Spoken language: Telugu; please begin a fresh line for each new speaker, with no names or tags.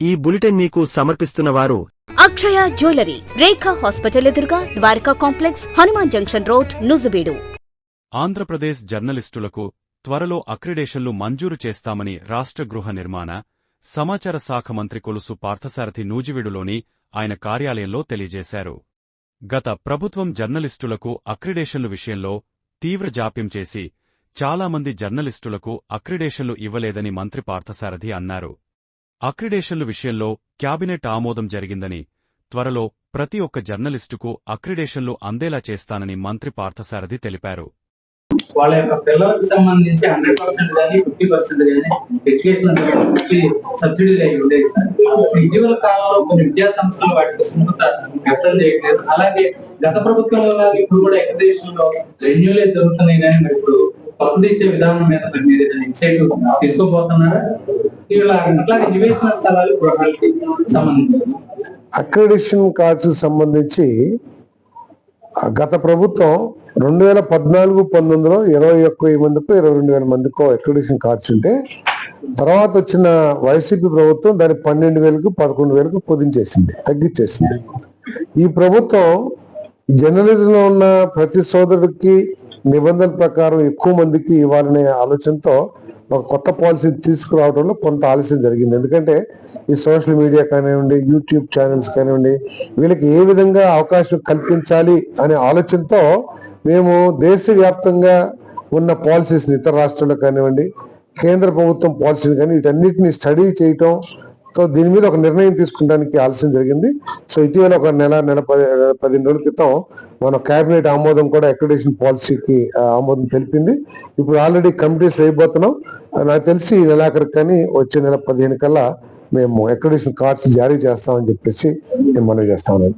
ఈ బులెటిన్ మీకు సమర్పిస్తున్న వారు
అక్షయ జ్యువెలరీ రేఖా హాస్పిటల్ ఎదురుగా Dwaraka complex Hanuman junction road Nuzvid.
Andhra Pradesh జర్నలిస్టులకు త్వరలో అక్రిడేషన్లు మంజూరు చేస్తామని రాష్ట్ర గృహ నిర్మాణ సమాచార శాఖ మంత్రి కొలుసు పార్థసారథి నూజివీడులోని ఆయన కార్యాలయంలో తెలియజేశారు. గత ప్రభుత్వం జర్నలిస్టులకు అక్రిడేషన్లు విషయంలో తీవ్ర జాప్యం చేసి చాలామంది జర్నలిస్టులకు అక్రిడేషన్లు ఇవ్వలేదని మంత్రి పార్థసారథి అన్నారు. అక్రిడేషన్ల విషయంలో క్యాబినెట్ ఆమోదం జరిగిందని త్వరలో ప్రతి ఒక్క జర్నలిస్టుకు అక్రిడేషన్లు అందేలా చేస్తానని మంత్రి పార్థసారథి తెలిపారు.
వాళ్ళ యొక్క పిల్లలకు సంబంధించి హండ్రెడ్ పర్సెంట్ కానీ ఫిఫ్టీ పర్సెంట్ కానీ ఎడ్యుకేషన్ సబ్సిడీలు అయి ఉండేది సార్. ఇటీవల కాలంలో కొన్ని విద్యా సంస్థలు వాటికి సుముఖత వ్యక్తం చేయట్లేదు. అలాగే గత ప్రభుత్వంలో ఇప్పుడు కూడా ఎక్రిడేషన్లో రెన్యూలే జరుగుతున్నాయి కానీ మరి ఇప్పుడు పక్కన ఇచ్చే విధానం మీద మీరు ఏదైనా ఇన్సైట్ తీసుకోబోతున్నారా అట్లాగే నివేశన స్థలాలు సంబంధించి.
కార్డ్స్ సంబంధించి గత ప్రభుత్వం రెండు వేల పద్నాలుగు పంతొమ్మిదిలో ఇరవై ఒక్క మందికో ఇరవై రెండు వేల మందికో అక్రెడిషన్ కార్డ్స్ ఉంటే తర్వాత వచ్చిన వైసీపీ ప్రభుత్వం దాన్ని పన్నెండు వేలకు పదకొండు వేలకు కుదించేసింది తగ్గించేసింది. ఈ ప్రభుత్వం జర్నలిజంలో ఉన్న ప్రతి సోదరుడికి నిబంధనల ప్రకారం ఎక్కువ మందికి ఇవ్వాలనే ఆలోచనతో ఒక కొత్త పాలసీ తీసుకురావడంలో కొంత ఆలస్యం జరిగింది. ఎందుకంటే ఈ సోషల్ మీడియా కానివ్వండి యూట్యూబ్ ఛానల్స్ కానివ్వండి వీళ్ళకి ఏ విధంగా అవకాశం కల్పించాలి అనే ఆలోచనతో మేము దేశవ్యాప్తంగా ఉన్న పాలసీస్ని ఇతర రాష్ట్రాల్లో కానివ్వండి కేంద్ర ప్రభుత్వం పాలసీని కానీ వీటన్నిటిని స్టడీ చేయటం సో దీని మీద ఒక నిర్ణయం తీసుకోవడానికి ఆలస్యం జరిగింది. సో ఇటీవల ఒక నెల నెల పది పదిహేను రోజుల క్రితం మన కేబినెట్ ఆమోదం కూడా అక్రిడేషన్ పాలసీకి ఆమోదం తెలిపింది. ఇప్పుడు ఆల్రెడీ కమిటీస్ వేయబోతున్నాం నాకు తెలిసి ఈ నెలాఖరికి కానీ వచ్చే నెల పదిహేను కల్లా మేము అక్రిడేషన్ కార్డ్స్ జారీ చేస్తామని చెప్పేసి నేను మనవి చేస్తా ఉన్నాను.